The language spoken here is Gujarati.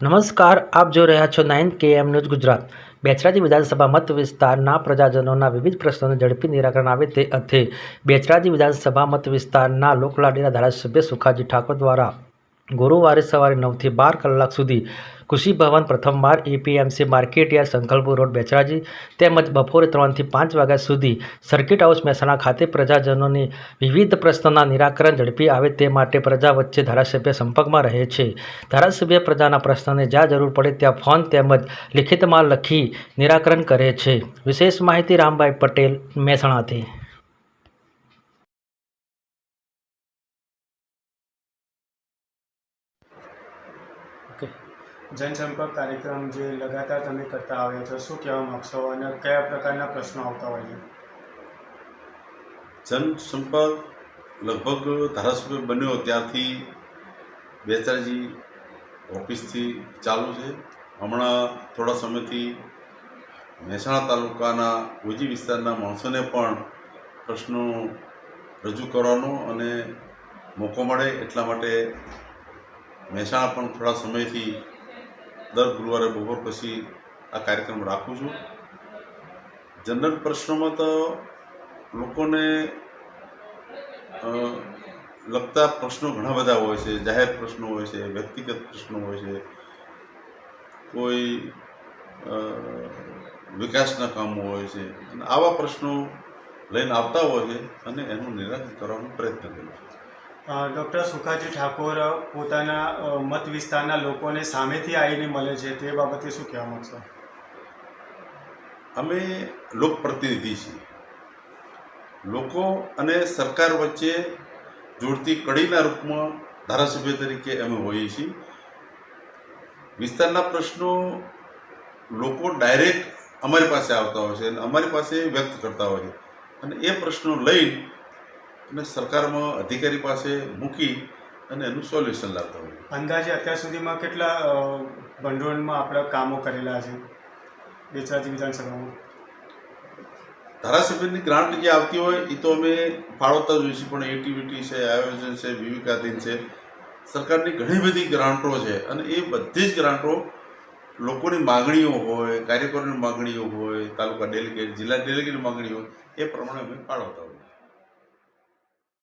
નમસ્કાર, આપ જોઈ રહ્યા છો નાઇન કે એમ ન્યૂઝ ગુજરાત. બેચરાજી વિધાનસભા મત વિસ્તારના પ્રજાજનોના વિવિધ પ્રશ્નોને ઝડપી નિરાકરણ આવે તે અર્થે બેચરાજી વિધાનસભા મત વિસ્તારના લોકલાડીના ધારાસભ્ય સુખાજી ઠાકોર દ્વારા ગુરુવારે સવારે નવથી બાર કલાક સુધી કૃષિ ભવન પ્રથમ માળ APMC market yard Sankalpapur road Becharaji તેમજ બપોરે ત્રણથી પાંચ વાગ્યા સુધી સર્કિટ હાઉસ મહેસાણા ખાતે પ્રજાજનોની વિવિધ પ્રશ્નોના નિરાકરણ ઝડપી આવે તે માટે પ્રજા વચ્ચે ધારાસભ્ય સંપર્કમાં રહે છે. ધારાસભ્ય પ્રજાના પ્રશ્નને જ્યાં જરૂર પડે ત્યાં ફોન તેમજ લિખિતમાં લખી નિરાકરણ કરે છે. વિશેષ માહિતી રામભાઈ પટેલ, મહેસાણાથી. જનસંપર્ક કાર્યક્રમ જે લગાતાર તમે કરતા આવ્યા છો, શું કહેવા માગશો અને કયા પ્રકારના પ્રશ્નો આવતા હોય છે? જનસંપર્ક લગભગ ધારાસભ્ય બન્યો ત્યારથી બેચરાજી ઓફિસથી ચાલુ છે. હમણાં થોડા સમયથી મહેસાણા તાલુકાના ઉજી વિસ્તારના માણસોને પણ પ્રશ્નો રજૂ કરવાનો અને મોકો મળે એટલા માટે મહેસાણા પણ થોડા સમયથી દર ગુરુવારે બપોર પછી આ કાર્યક્રમ રાખું છું. જનરલ પ્રશ્નોમાં તો લોકોને લગતા પ્રશ્નો ઘણા બધા હોય છે. જાહેર પ્રશ્નો હોય છે, વ્યક્તિગત પ્રશ્નો હોય છે. કોઈ વિકાસના કામો હોય છે. અને આવા પ્રશ્નો લઈને આવતા હોય છે અને એનું નિરાકરણ કરવાનો પ્રયત્ન કર્યો છે. ડૉક્ટર સુખાજી ઠાકોર પોતાના મત વિસ્તારના લોકોને સામેથી આવીને મળે છે, તે બાબતે શું કહેવા માગશો? અમે લોકપ્રતિનિધિ છીએ. લોકો અને સરકાર વચ્ચે જોડતી કડીના રૂપમાં ધારાસભ્ય તરીકે અમે હોઈએ છીએ. વિસ્તારના પ્રશ્નો લોકો ડાયરેક્ટ અમારી પાસે આવતા હોય છે અને અમારી પાસે વ્યક્ત કરતા હોય છે. અને એ પ્રશ્નો લઈ અને સરકારમાં અધિકારી પાસે મૂકી અને એનું સોલ્યુશન લાવતા હોય. અંદાજે અત્યાર સુધીમાં કેટલા ભંડોળમાં આપણે કામો કરેલા છે? બેચરાજી વિધાનસભામાં. ધારાસભ્યની ગ્રાન્ટ જે આવતી હોય એ તો અમે ફાળવતા જ હોઈએ છીએ પણ એટીવિટી છે આયોજન છે વિવેકાધીન છે. સરકારની ઘણી બધી ગ્રાન્ટો છે અને એ બધી જ ગ્રાન્ટો લોકોની માગણીઓ હોય કાર્યકરોની માગણીઓ હોય તાલુકા ડેલિગેટ જિલ્લા ડેલિગેટની માગણીઓ હોય એ પ્રમાણે અમે ફાળવતા હોઈએ છીએ.